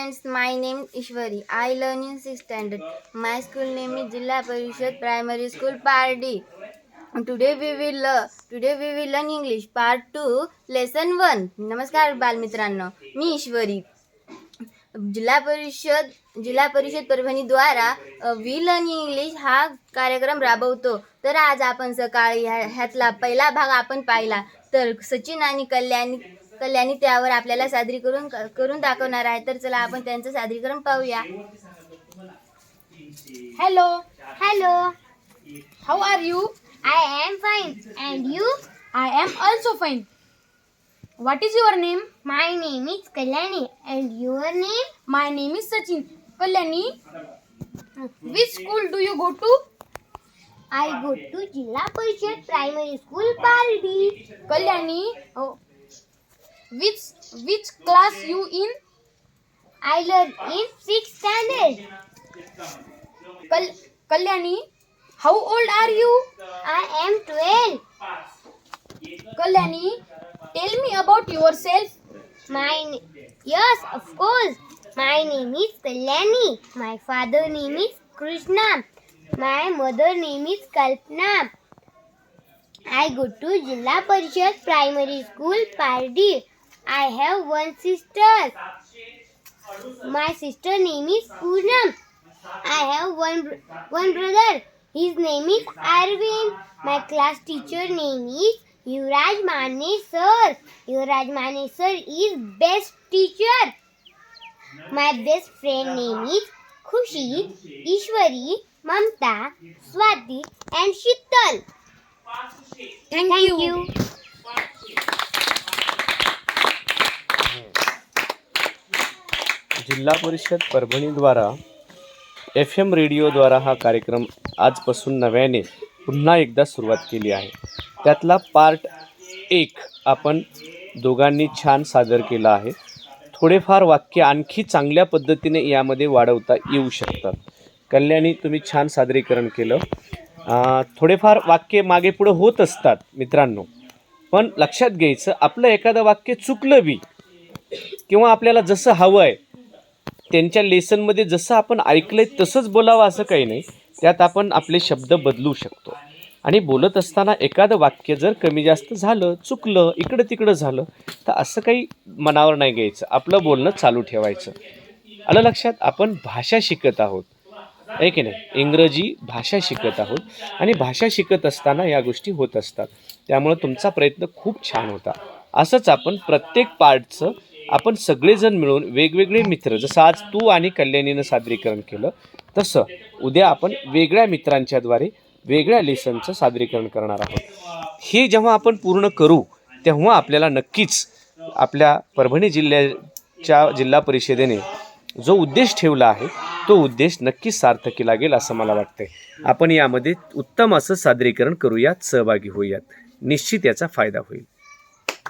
Friends my name Ishwari I learn in six standard my school name is Zilla Parishad primary school Pardi today we will ल today we will learn English part two lesson one नमस्कार बालमित्रांनो मी ईश्वरी जिल्हा परिषद जिल्हा परिषद परभणीद्वारा we learn English हा कार्यक्रम राबवतो तर आज आपण सकाळी ह्या ह्यातला पहिला भाग आपण पाहिला तर सचिन आणि कल्याण कल्याणी त्यावर आपल्याला सादरीकरण करून दाखवणार आहे तर चला आपण त्यांचं सादरीकरण पाहूया Hello, hello how are you? I am fine and you I am also fine. What is your name? My name is Kalyani and your name My name is Sachin. Kalyani, which school do you go to? I go to Zilla Parishad primary school Pardi Kalyani, oh, Which which class you in? I learn in sixth standard. Kal Kalyani, how old are you? I am twelve. Kalyani, tell me about yourself. My yes, of course. My name is Kalyani. My father name is Krishna. My mother name is Kalpana. I go to Jilla Parishad Primary School, Pardi. I have one sister. My sister name is Poonam. I have one one brother. His name is Arvind. My class teacher name is Yuvraj Mane sir. Yuvraj Mane sir is best teacher. My best friend name is Khushi, Ishwari, Mamta, Swati and Shital. Thank, you. जिल्हा परिषद परभणीद्वारा F M रेडिओद्वारा हा कार्यक्रम आजपासून नव्याने पुन्हा एकदा सुरुवात केली आहे. त्यातला पार्ट एक आपण दोघांनी छान सादर केला आहे. थोडेफार वाक्य आणखी चांगल्या पद्धतीने यामध्ये वाढवता येऊ शकतात. कल्याणी तुम्ही छान सादरीकरण केलं. थोडेफार वाक्य मागे पुढं होत असतात मित्रांनो. पण लक्षात घ्यायचं आपलं एखादं वाक्य चुकलं बी किंवा आपल्याला जसं हवं आहे त्यांच्या लेसनमध्ये जसं आपण ऐकलंय तसंच बोलावं असं काही नाही. त्यात आपण आपले शब्द बदलू शकतो. आणि बोलत असताना एखादं वाक्य जर कमी जास्त झालं चुकलं इकडं तिकडं झालं तर असं काही मनावर नाही घ्यायचं. आपलं बोलणं चालू ठेवायचं. आलं लक्षात? आपण भाषा शिकत आहोत. आहे की नाही? इंग्रजी भाषा शिकत आहोत. आणि भाषा शिकत असताना या गोष्टी होत असतात. त्यामुळं तुमचा प्रयत्न खूप छान होता. असंच आपण प्रत्येक पार्टचं आपण सगळेजण मिळून वेगवेगळे मित्र जसं आज तू आणि कल्याणीनं सादरीकरण केलं तसं उद्या आपण वेगळ्या मित्रांच्याद्वारे वेगळ्या लेसनचं सादरीकरण करणार आहोत. हे जेव्हा आपण पूर्ण करू तेव्हा आपल्याला नक्कीच आपल्या परभणी जिल्ह्याच्या जिल्हा परिषदेने जो उद्देश ठेवला आहे तो उद्देश नक्कीच सार्थकी लागेल असं मला वाटतंय. आपण यामध्ये उत्तम असं सादरीकरण करूयात सहभागी होऊयात. निश्चित याचा फायदा होईल.